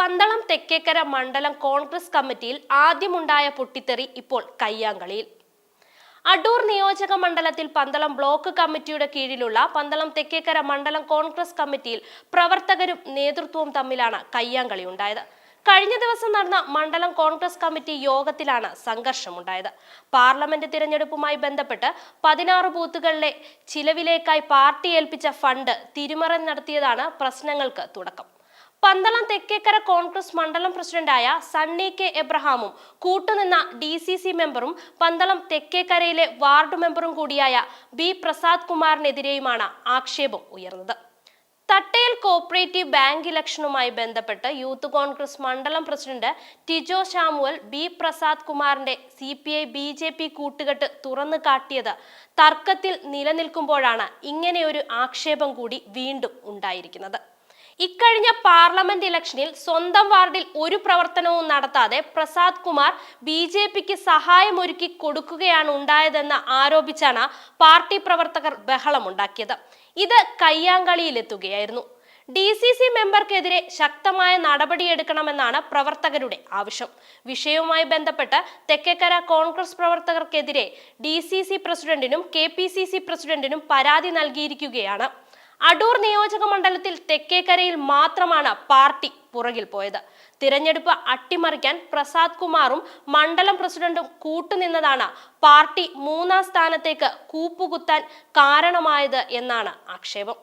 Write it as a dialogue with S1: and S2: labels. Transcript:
S1: പന്തളം തെക്കേക്കര മണ്ഡലം കോൺഗ്രസ് കമ്മിറ്റിയിൽ ആദ്യമുണ്ടായ പൊട്ടിത്തെറി ഇപ്പോൾ കയ്യാങ്കളിയിൽ. അടൂർ നിയോജക മണ്ഡലത്തിൽ പന്തളം ബ്ലോക്ക് കമ്മിറ്റിയുടെ കീഴിലുള്ള പന്തളം തെക്കേക്കര മണ്ഡലം കോൺഗ്രസ് കമ്മിറ്റിയിൽ പ്രവർത്തകരും നേതൃത്വവും തമ്മിലാണ് കയ്യാങ്കളി ഉണ്ടായത്. കഴിഞ്ഞ ദിവസം നടന്ന മണ്ഡലം കോൺഗ്രസ് കമ്മിറ്റി യോഗത്തിലാണ് സംഘർഷമുണ്ടായത്. പാർലമെന്റ് തിരഞ്ഞെടുപ്പുമായി ബന്ധപ്പെട്ട് പതിനാറ് ബൂത്തുകളിലെ ചിലവിലേക്കായി പാർട്ടി ഏൽപ്പിച്ച ഫണ്ട് തിരിമറൻ നടത്തിയതാണ് പ്രശ്നങ്ങൾക്ക് തുടക്കം. പന്തളം തെക്കേക്കര കോൺഗ്രസ് മണ്ഡലം പ്രസിഡന്റായ സണ്ണി കെ എബ്രഹാമും കൂട്ടുനിന്ന ഡി സി സി മെമ്പറും പന്തളം തെക്കേക്കരയിലെ വാർഡ് മെമ്പറും കൂടിയായ ബി പ്രസാദ് കുമാറിനെതിരെയുമാണ് ആക്ഷേപം ഉയർന്നത്. തട്ടയിൽ കോപ്പറേറ്റീവ് ബാങ്ക് ഇലക്ഷനുമായി ബന്ധപ്പെട്ട് യൂത്ത് കോൺഗ്രസ് മണ്ഡലം പ്രസിഡന്റ് ടിജോ ശാമുവൽ ബി പ്രസാദ് കുമാറിന്റെ C P I B J P കൂട്ടുകെട്ട് തുറന്നു കാട്ടിയത് തർക്കത്തിൽ നിലനിൽക്കുമ്പോഴാണ് ഇങ്ങനെയൊരു ആക്ഷേപം കൂടി വീണ്ടും ഉണ്ടായിരിക്കുന്നത്. ഇക്കഴിഞ്ഞ പാർലമെന്റ് ഇലക്ഷനിൽ സ്വന്തം വാർഡിൽ ഒരു പ്രവർത്തനവും നടത്താതെ പ്രസാദ് കുമാർ ബി ജെ പിക്ക് സഹായമൊരുക്കി കൊടുക്കുകയാണ് ഉണ്ടായതെന്ന് ആരോപിച്ചാണ് പാർട്ടി പ്രവർത്തകർ ബഹളമുണ്ടാക്കിയത്. ഇത് കയ്യാങ്കളിയിലെത്തുകയായിരുന്നു. ഡി സി സി മെമ്പർക്കെതിരെ ശക്തമായ നടപടിയെടുക്കണമെന്നാണ് പ്രവർത്തകരുടെ ആവശ്യം. വിഷയവുമായി ബന്ധപ്പെട്ട് തെക്കേക്കര കോൺഗ്രസ് പ്രവർത്തകർക്കെതിരെ ഡി സി സി പ്രസിഡന്റിനും കെ പി സി സി പ്രസിഡന്റിനും പരാതി നൽകിയിരിക്കുകയാണ്. അടൂർ നിയോജക മണ്ഡലത്തിൽ തെക്കേക്കരയിൽ മാത്രമാണ് പാർട്ടി പുറകിൽ പോയത്. തിരഞ്ഞെടുപ്പ് അട്ടിമറിക്കാൻ പ്രസാദ് കുമാറും മണ്ഡലം പ്രസിഡന്റും കൂട്ടുനിന്നതാണ് പാർട്ടി മൂന്നാം സ്ഥാനത്തേക്ക് കൂപ്പുകുത്താൻ കാരണമായത് എന്നാണ് ആക്ഷേപം.